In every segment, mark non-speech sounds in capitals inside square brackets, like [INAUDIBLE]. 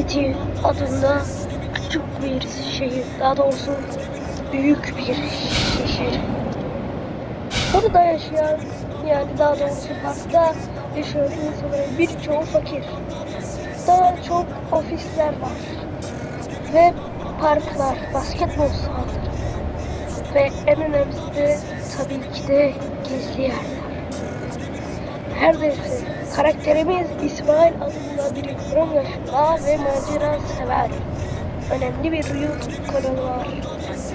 City adında küçük bir şehir, daha doğrusu büyük bir şehir. Burada yaşayan, yani daha doğrusu parkta yaşayan insanların birçoğu fakir. Daha çok ofisler var. Ve parklar, basketbol sahaları. Ve en önemlisi de tabii ki de gizli yerler. Her neyse, karakterimiz İsmail adında biri 10 yaşında ve macera sever. Önemli bir YouTube kanalı var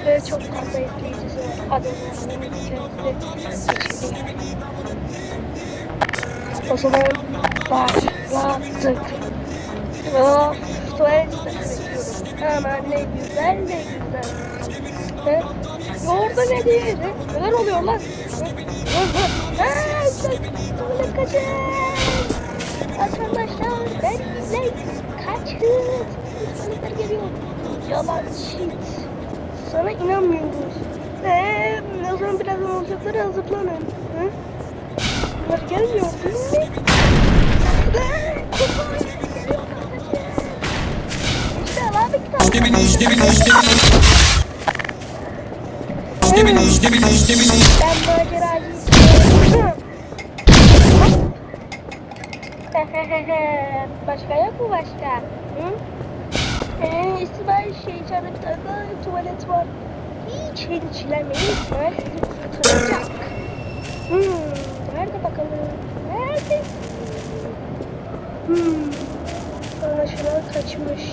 ve çok fazla izleyicisi var. Onların kendisi geçelim. O zaman başladık. Of, tuvalette bekliyorum. Aman ne güzel ne güzel. He? Orada ne diye? Neler oluyor lan? [LAUGHS] Tuvalet kaçın. Arkadaşlar ben izleyin. Kaçın. Tuvaletler geliyor. Yalan shit. Sana inanmıyoruz. Eee o zaman birazdan olacakları hazırlanın. Hı? Bunlar gelmiyor değil mi? Eee, kurban geliyor. İşte abi kitap. İşte beni, [LAUGHS] başka yok mu başka? Hı? Ee, İsmail şey içeride bir tane tuvalet var. Hiç endişelenmeyin. İsmail sizi kurtaracak. Hmm, nerede bakalım? Nerede? Hmm, anlaşılan kaçmış.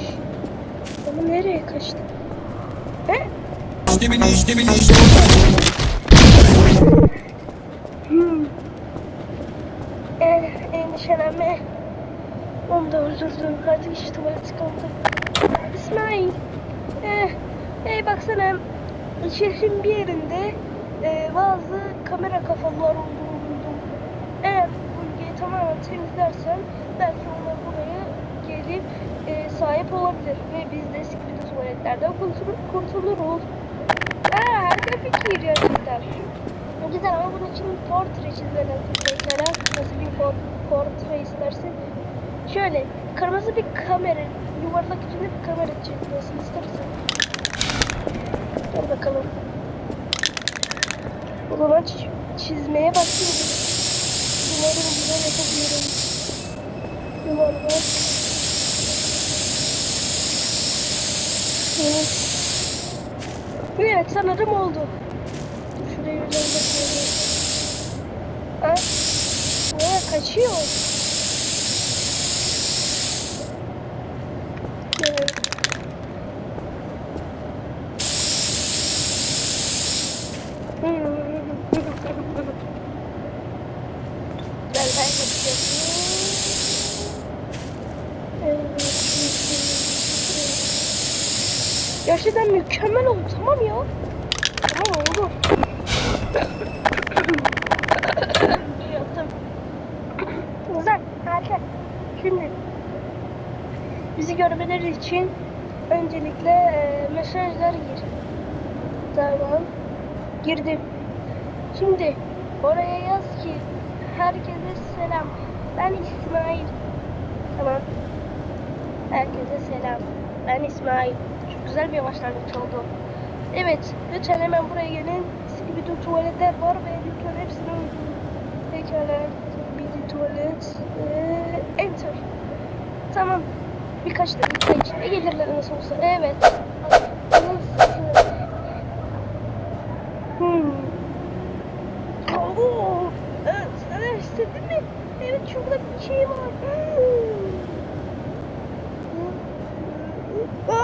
Ama nereye kaçtı? He? Hmm. Eh, endişelenme. Onu da öldürdüm. Artık işte tuvalet kaldı. İsmail. Eh, hey baksana. Şehrin bir yerinde eh, bazı kamera kafalar olduğunu buldum. Eğer bu bölgeyi tamamen temizlersen belki onlar buraya gelip eh, sahip olabilir. Ve biz de bir tuvaletlerden kurtulur, kurtuluruz. Aa, harika fikir gerçekten. Güzel ama bunun için portre çizmeni mesela. Nasıl bir por portre istersin? Şöyle, kırmızı bir kamera, yuvarlak içinde bir kamera çizmesini istersen. Dur bakalım. O zaman çiz- çizmeye başlıyorum. Umarım güzel yapabilirim. Yuvarlak. Evet. Evet sanırım oldu. Ha? Ne kaçıyor? Gerçekten mükemmel oldu tamam ya. Tamam oldu. Yaptım. Güzel, harika. Şimdi bizi görmeleri için öncelikle e, mesajlar gir. Tamam. Girdim. Şimdi oraya yaz ki herkese selam. Ben İsmail. Tamam. Herkese selam. Ben İsmail. Çok güzel bir başlangıç oldu. Evet, lütfen hemen buraya gelin. Skibidi tuvaletler var ve lütfen hepsini uydurun. Pekala, skibidi tuvalet. Ee, enter. Tamam. Birkaç dakika içinde gelirler nasıl olsa. Evet. Hmm. Oo, sen istedin mi? Evet, şurada bir şey var. Hmm. Aa,